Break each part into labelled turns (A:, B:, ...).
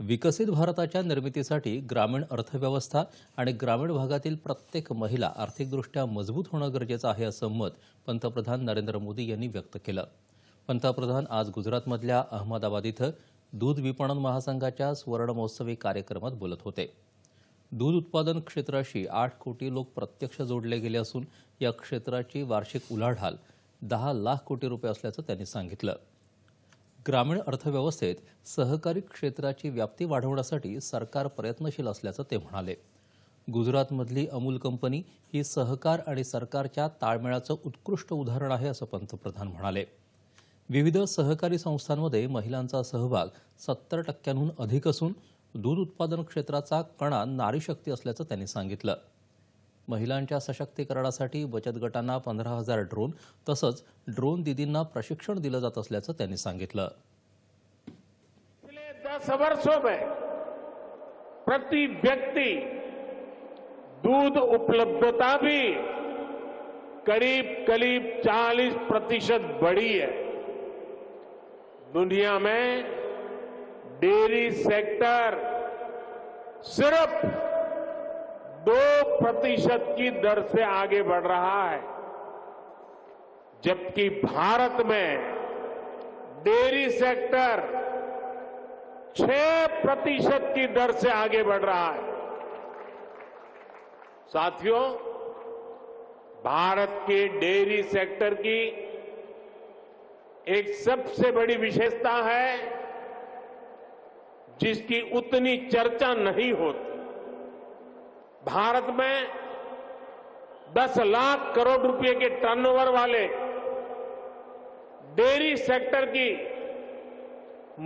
A: विकसित भारताच्या निर्मितीसाठी ग्रामीण अर्थव्यवस्था आणि ग्रामीण भागातील प्रत्येक महिला आर्थिकदृष्ट्या मजबूत होणं गरजेचं आहे असं मत पंतप्रधान नरेंद्र मोदी यांनी व्यक्त केलं. पंतप्रधान आज गुजरातमधल्या अहमदाबाद इथं दूध विपणन महासंघाच्या सुवर्णमहोत्सवी कार्यक्रमात बोलत होते. दूध उत्पादन क्षेत्राशी आठ कोटी लोक प्रत्यक्ष जोडले गेले असून या क्षेत्राची वार्षिक उलाढाल दहा लाख कोटी रुपये असल्याचं त्यांनी सांगितलं. ग्रामीण अर्थव्यवस्थेत सहकारी क्षेत्राची व्याप्ती वाढवण्यासाठी सरकार प्रयत्नशील असल्याचं ते म्हणाले. गुजरातमधली अमूल कंपनी ही सहकार आणि सरकारच्या ताळमेळाचं उत्कृष्ट उदाहरण आहे असं पंतप्रधान म्हणाले. विविध सहकारी संस्थांमध्ये महिलांचा सहभाग सत्तर टक्क्यांहून अधिक असून दूध उत्पादन क्षेत्राचा कणा नारीशक्ती असल्याचं त्यांनी सांगितलं. महिलांच्या सशक्तीकरणासाठी बचत गटांना पंधरा हजार ड्रोन तसंच ड्रोन दीदींना प्रशिक्षण दिलं जात असल्याचं त्यांनी सांगितलं.
B: दस वर्षों में प्रति व्यक्ति दूध उपलब्धता भी करीब करीब 40 प्रतिशत बढ़ी है। दुनिया में डेयरी सेक्टर सिर्फ दो प्रतिशत की दर से आगे बढ़ रहा है। जबकि भारत में डेयरी सेक्टर छह प्रतिशत की दर से आगे बढ़ रहा है। साथियों, भारत के डेयरी सेक्टर की एक सबसे बड़ी विशेषता है, जिसकी उतनी चर्चा नहीं होती। भारत में 10 लाख करोड़ रुपए के टर्नओवर वाले डेयरी सेक्टर की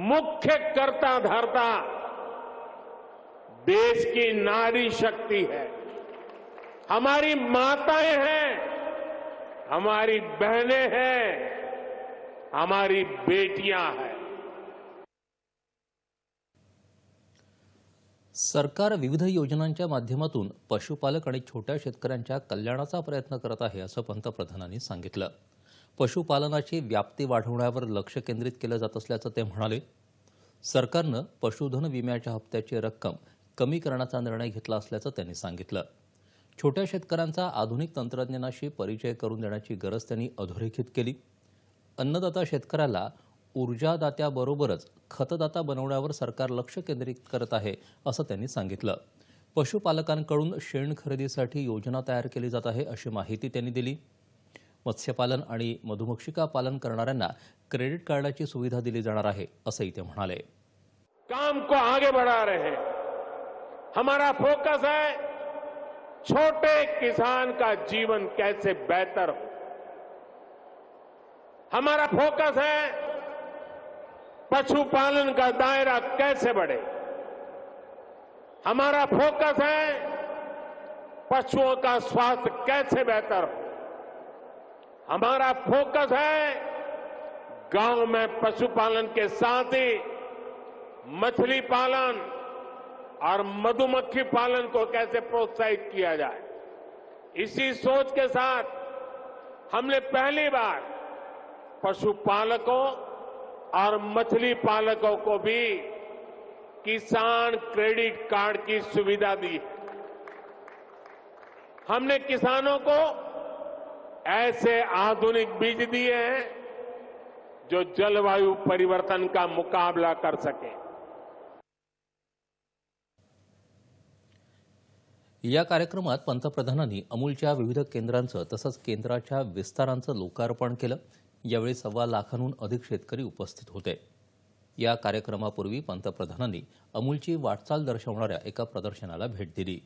B: मुख्य कर्ता धर्ता देश की नारी शक्ति है। हमारी माताएँ हैं, हमारी बहनें हैं, हमारी बेटियाँ हैं।
A: सरकार विविध योजनांच्या माध्यमातून पशुपालक आणि छोट्या शेतकऱ्यांच्या कल्याणाचा प्रयत्न करत आहे असं पंतप्रधानांनी सांगितलं. पशुपालनाची व्याप्ती वाढवण्यावर लक्ष केंद्रित केलं जात असल्याचं ते म्हणाले. सरकारनं पशुधन विम्याच्या हप्त्याची रक्कम कमी करण्याचा निर्णय घेतला असल्याचं त्यांनी सांगितलं. छोट्या शेतकऱ्यांचा आधुनिक तंत्रज्ञानाशी परिचय करून देण्याची गरज त्यांनी अधोरेखित केली. अन्नदाता शेतकऱ्याला ऊर्जादात्याबरोबरच खतदाता बनवण्यावर सरकार लक्ष केंद्रित करत आहे असं त्यांनी सांगितलं. पशुपालकांकडून शेण खरेदीसाठी योजना तयार केली जात आहे अशी माहिती त्यांनी दिली. मत्स्यपालन आणि मधुमक्षिका पालन करणाऱ्यांना क्रेडिट कार्डाची सुविधा दिली जाणार आहे असंही ते म्हणाले.
B: काम को आगे बढ़ा रहे हैं. हमारा फोकस है छोटे किसान का जीवन कैसे बेहतर हो। हमारा फोकस है पशुपालन का दायरा कैसे बढ़े? हमारा फोकस है पशुओं का स्वास्थ्य कैसे बेहतर हो। हमारा फोकस है गाँव में पशुपालन के साथ ही मछली पालन और मधुमक्खी पालन को कैसे प्रोत्साहित किया जाए। इसी सोच के साथ हमने पहली बार पशुपालकों और मछली पालकों को भी किसान क्रेडिट कार्ड की सुविधा दी। है हमने किसानों को ऐसे आधुनिक बीज दिए हैं जो जलवायु परिवर्तन का मुकाबला कर सके।
A: या कार्यक्रमात पंतप्रधानांनी अमूलच्या विविध केंद्रांचं तसंच केंद्राच्या विस्तारांचं लोकार्पण केलं. यावेळी सव्वा लाखांहून अधिक शेतकरी उपस्थित होते. या कार्यक्रमापूर्वी पंतप्रधानांनी अमूलची वाटचाल दर्शवणाऱ्या एका प्रदर्शनाला भेट दिली.